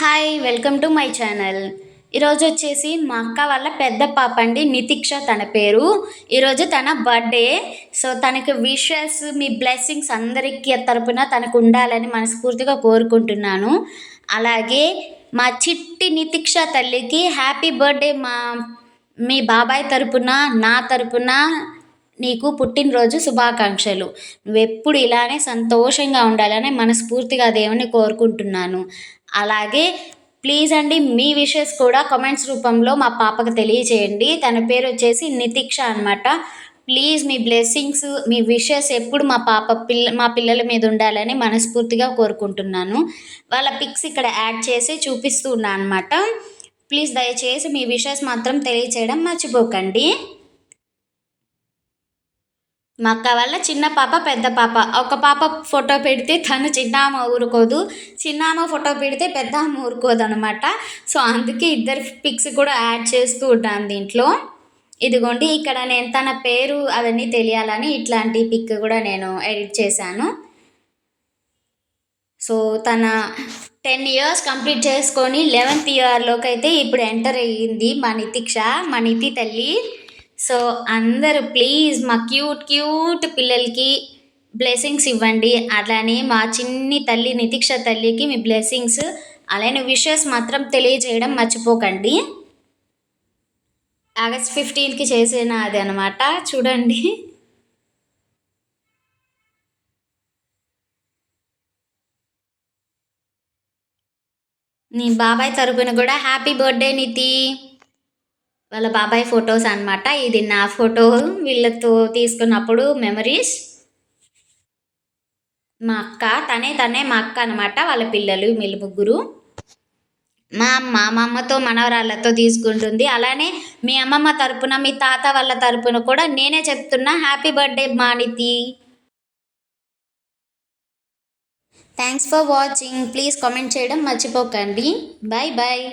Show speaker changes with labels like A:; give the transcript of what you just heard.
A: Hi welcome to my channel ఈరోజు వచ్చేసి మా అక్క వాళ్ళ పెద్ద పాప అండి నితిక్ష తన పేరు. ఈరోజు తన బర్త్డే సో తనకి విషెస్ మీ బ్లెస్సింగ్స్ అందరికీ తరపున తనకు ఉండాలని మనస్ఫూర్తిగా కోరుకుంటున్నాను. అలాగే మా చిట్టి నితిక్ష తల్లికి హ్యాపీ బర్త్డే మా మీ బాబాయ్ తరపున నా తరపున నీకు పుట్టినరోజు శుభాకాంక్షలు. నువ్వెప్పుడు ఇలానే సంతోషంగా ఉండాలని మనస్ఫూర్తిగా దేవుని కోరుకుంటున్నాను. అలాగే ప్లీజ్ అండి మీ విషెస్ కూడా కామెంట్స్ రూపంలో మా పాపకు తెలియజేయండి. తన పేరు వచ్చేసి నితిక్ష అనమాట ప్లీజ్ మీ బ్లెస్సింగ్స్ మీ విషెస్ ఎప్పుడు మా పాప పిల్ల మా పిల్లల మీద ఉండాలని మనస్ఫూర్తిగా కోరుకుంటున్నాను. వాళ్ళ పిక్స్ ఇక్కడ యాడ్ చేసి చూపిస్తూ ఉన్నాను అనమాట ప్లీజ్ దయచేసి మీ విషెస్ మాత్రం తెలియచేయడం మర్చిపోకండి. మా అక్క వాళ్ళ చిన్న పాప పెద్ద పాప. ఒక పాప ఫోటో పెడితే తను చిన్నామ ఊరుకోదు. చిన్నామ ఫోటో పెడితే పెద్ద అమ్మ ఊరుకోదు అనమాట సో అందుకే ఇద్దరు పిక్స్ కూడా యాడ్ చేస్తూ ఉంటాను దీంట్లో. ఇదిగోండి ఇక్కడ నేను తన పేరు అవన్నీ తెలియాలని ఇట్లాంటి పిక్ కూడా నేను ఎడిట్ చేశాను. సో తన టెన్ ఇయర్స్ కంప్లీట్ చేసుకొని లెవెన్త్ ఇయర్లోకి అయితే ఇప్పుడు ఎంటర్ అయ్యింది మా నితిక్ష మా నితి తల్లి. సో అందరూ ప్లీజ్ మా క్యూట్ క్యూట్ పిల్లలకి బ్లెస్సింగ్స్ ఇవ్వండి. అలానే మా చిన్ని తల్లి నితీక్ష తల్లికి మీ బ్లెస్సింగ్స్. అలానే విషెస్ మాత్రం తెలియజేయడం మర్చిపోకండి. ఆగస్ట్ ఫిఫ్టీన్కి చేసిన అది అనమాట చూడండి. నీ బాబాయ్ తరపున కూడా హ్యాపీ బర్త్డే నితి. వాళ్ళ బాబాయ్ ఫొటోస్ అనమాట ఇది నా ఫోటో. వీళ్ళతో తీసుకున్నప్పుడు మెమరీస్. మా అక్క తనే తనే మా అక్క అనమాట వాళ్ళ పిల్లలు వీళ్ళు ముగ్గురు. మా అమ్మ మా అమ్మతో మనవరాళ్ళతో తీసుకుంటుంది. అలానే మీ అమ్మమ్మ తరపున మీ తాత వాళ్ళ తరపున కూడా నేనే చెప్తున్నా happy birthday Maniti thanks for watching please comment చేయడం మర్చిపోకండి. Bye bye